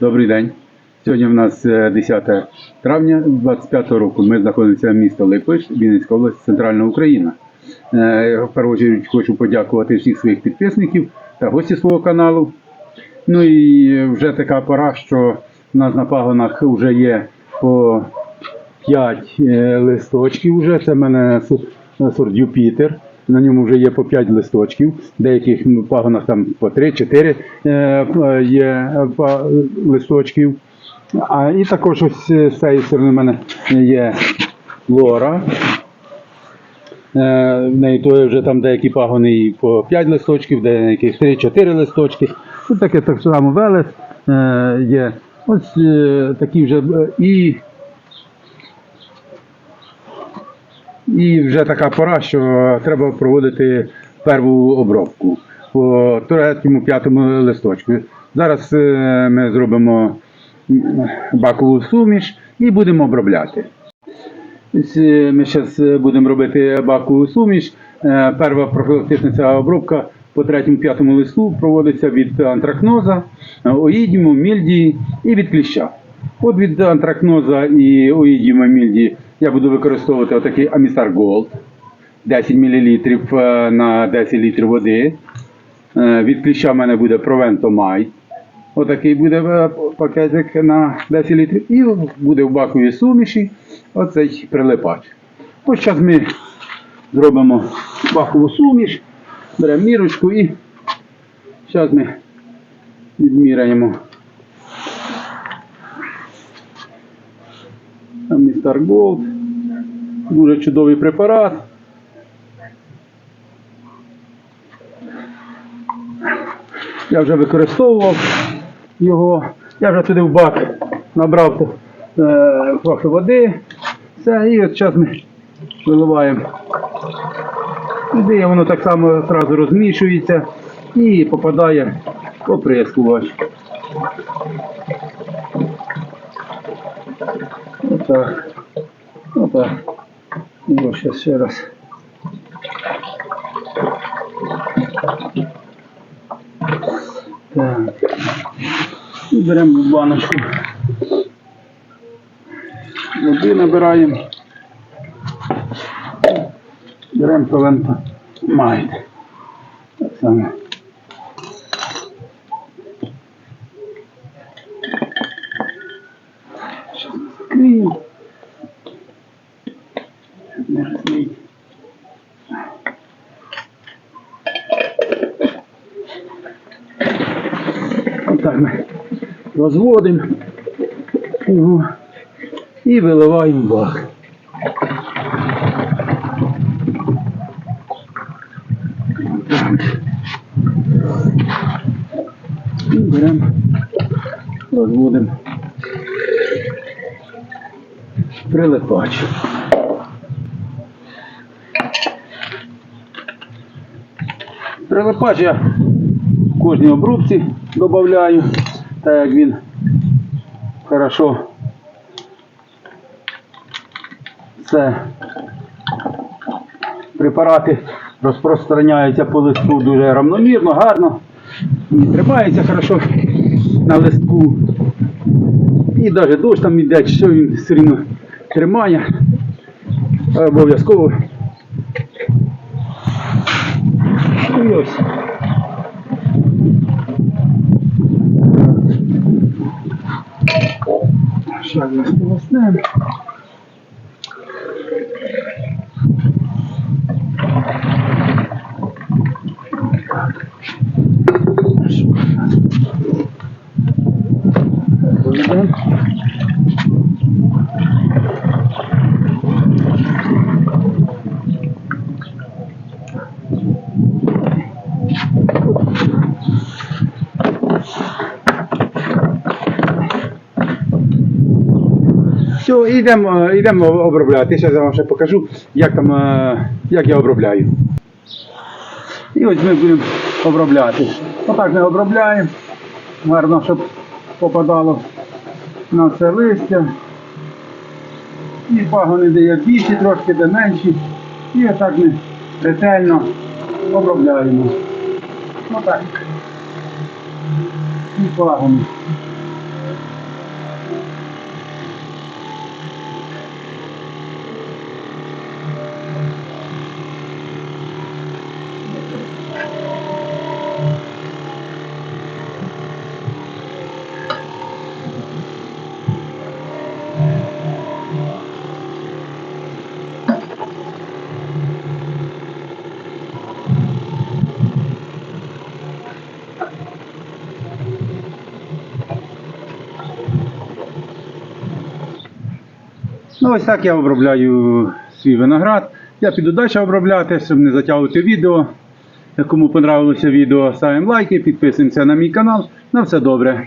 Добрий день. Сьогодні в нас е, 10 травня 25 року. Ми знаходимося в місто Липиш, Вінницька область, Центральна Україна. Е, В першу чергу хочу подякувати всіх своїх підписників та гості свого каналу. Ну і вже така пора, що в нас на пагонах вже є по 5 листочків. Вже. Це в мене сорт Юпітер. На ньому вже є по 5 листочків, деяких ну, пагонах там по 3-4 е, е, є е, листочків. А і також ось з цієї сторони в мене є лора. В неї то вже там деякі пагони і по 5 листочків, деяких 3-4 листочки. Тут таке так само велес є. Ось такі вже і. І вже така пора, що треба проводити перву обробку по третьому, п'ятому листочку. Зараз е, ми зробимо бакову суміш і будемо обробляти. Е, Ми зараз будемо робити бакову суміш. Е, Перша профілактична обробка по третьому, п'ятому листу проводиться від антракноза, е, оїдіму, мільдії і від кліща. От від антракноза і оїдіму, мільдії я буду використовувати отакий Амістар Gold 10 мл на 10 літрів води. Е, Від кліща в мене буде Провентомай. Отакий буде е, пакетик на 10 літрів. І буде в баковій суміші оцей прилипач. Ось зараз ми зробимо бакову суміш, беремо мірочку і зараз ми відміряємо. Містер Голд. Дуже чудовий препарат. Я вже використовував його. Я вже туди в бак набрав е, води. Все, і от зараз ми виливаємо. Туди воно так само одразу розмішується і попадає в оприскувач. Отак. Отак. І ось зараз ще раз. Так. Беремо баночку. Води набираємо. Беремо полента майд. Так само. Зараз ми закриємо. Щоб не розлить. Отак ми розводимо його і виливаємо бак. Беремо, розводимо прилипач. Прилипач я кожній обрубці додаю, так як він хорошо це препарати розпространяються по листу дуже равномірно, гарно. І тримається хорошо на листку. І навіть дощ там іде, що він все рівно тримає. Обов'язково. І ось. Зараз ми сполоснемо. Доведемо. Йдемо, йдемо обробляти. Зараз я вам ще покажу, як там, е, як я обробляю. І ось ми будемо обробляти. Отак ми обробляємо. Гарно, щоб попадало на все листя. І пагони де є більші, трошки де менші. І отак ми ретельно обробляємо. Отак. І пагони. Ну ось так я обробляю свій виноград. Я піду далі обробляти, щоб не затягувати відео. Кому понравилося відео, ставимо лайки, підписуємося на мій канал. На все добре.